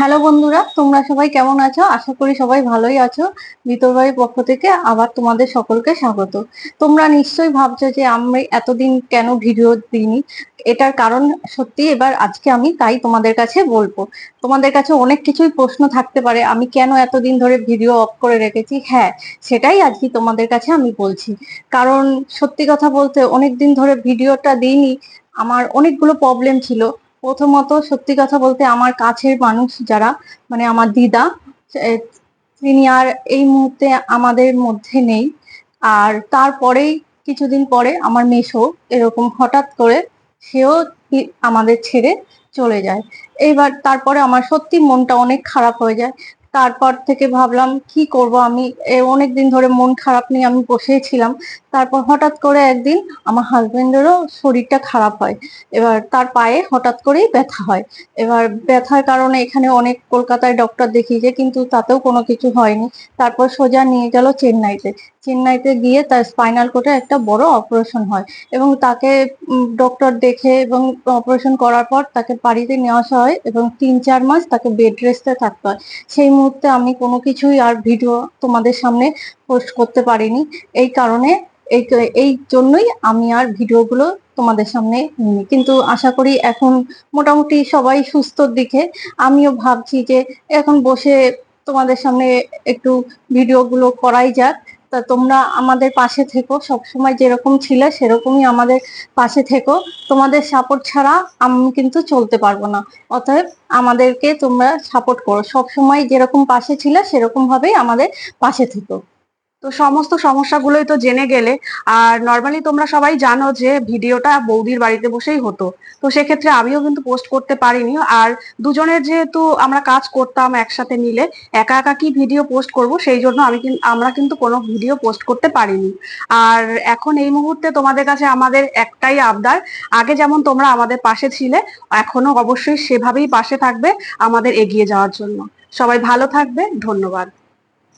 Hello বন্ধুরা, তোমরা সবাই কেমন আছো? আশা করি সবাই ভালোই আছো। ভাইয়ের পক্ষ থেকে আবার তোমাদের সকলকে স্বাগত। তোমরা নিশ্চয়ই ভাবছ যে আমি এতদিন কেন ভিডিও দিইনি? এটার কারণ সত্যি এবার আজকে আমি তাই তোমাদের কাছে বলব। তোমাদের কাছে অনেক কিছুই প্রশ্ন থাকতে পারে, আমি কেন এতদিন ধরে ভিডিও অফ করে রেখেছি? হ্যাঁ সেটাই আজকে তোমাদের কাছে আমি বলছি। কারণ সত্যি কথা বলতে অনেক দিন ধরে ভিডিওটা দিইনি, আমার অনেকগুলো প্রবলেম ছিল। প্রথমত সত্যি কথা বলতে আমার কাছের মানুষ যারা মানে আমার দিদা তিনি আর এই মুহূর্তে আমাদের মধ্যে নেই। আর তারপরেই কিছুদিন পরে আমার মেশো এরকম হঠাৎ করে সেও আমাদের ছেড়ে চলে যায়। এইবার তারপরে আমার সত্যি মনটা অনেক খারাপ হয়ে যায়। তারপর থেকে ভাবলাম, কি করব আমি? অনেক দিন ধরে মন খারাপ নিয়ে আমি বসেই ছিলাম। তারপর হঠাৎ করে একদিন আমার হাজবেন্ডেরও শরীরটা খারাপ হয়। এবার তার পায়ে হঠাৎ করেই ব্যথা হয়। এবার ব্যথার কারণে এখানে অনেক কলকাতায় ডক্টর দেখিয়েছে, কিন্তু তাতেও কোনো কিছু হয়নি। তারপর সোজা নিয়ে গেল চেন্নাইতে। চেন্নাইতে গিয়ে তার স্পাইনাল কোটে একটা বড় অপারেশন হয় এবং তাকে ডক্টর দেখে এবং অপারেশন করার পর তাকে বাড়িতে নিয়ে আসা হয় এবং তিন চার মাস তাকে বেড রেস্টে থাকতে হয়। সেই মুহূর্তে আমি কোনো কিছুই আর ভিডিও তোমাদের সামনে পোস্ট করতে পারিনি। এই কারণে এই এই জন্যই আমি আর ভিডিওগুলো তোমাদের সামনে কিন্তু আশা করি এখন মোটামুটি সবাই সুস্থর দিকে। আমিও ভাবছি যে এখন বসে তোমাদের সামনে একটু ভিডিওগুলো করাই যাক। তা তোমরা আমাদের পাশে থেকো। সবসময় যেরকম ছিলে সেরকমই আমাদের পাশে থেকো। তোমাদের সাপোর্ট ছাড়া আমি কিন্তু চলতে পারব না। অতএব আমাদেরকে তোমরা সাপোর্ট করো। সবসময় যেরকম পাশে ছিলে সেরকম ভাবেই আমাদের পাশে থেকো। তো সমস্ত সমস্যাগুলোই তো জেনে গেলে। আর নর্মালি তোমরা সবাই জানো যে ভিডিওটা বৌদির বাড়িতে বসেই হতো। তো সেক্ষেত্রে আমিও কিন্তু পোস্ট করতে পারিনি। আর দুজনের যেহেতু আমরা কাজ করতাম একসাথে মিলে, একা একা কি ভিডিও পোস্ট করব সেই জন্য আমি আমরা কিন্তু কোনো ভিডিও পোস্ট করতে পারিনি। আর এখন এই মুহূর্তে তোমাদের কাছে আমাদের একটাই আবদার। আগে যেমন তোমরা আমাদের পাশে ছিলে, এখনও অবশ্যই সেভাবেই পাশে থাকবে আমাদের এগিয়ে যাওয়ার জন্য। সবাই ভালো থাকবে, ধন্যবাদ।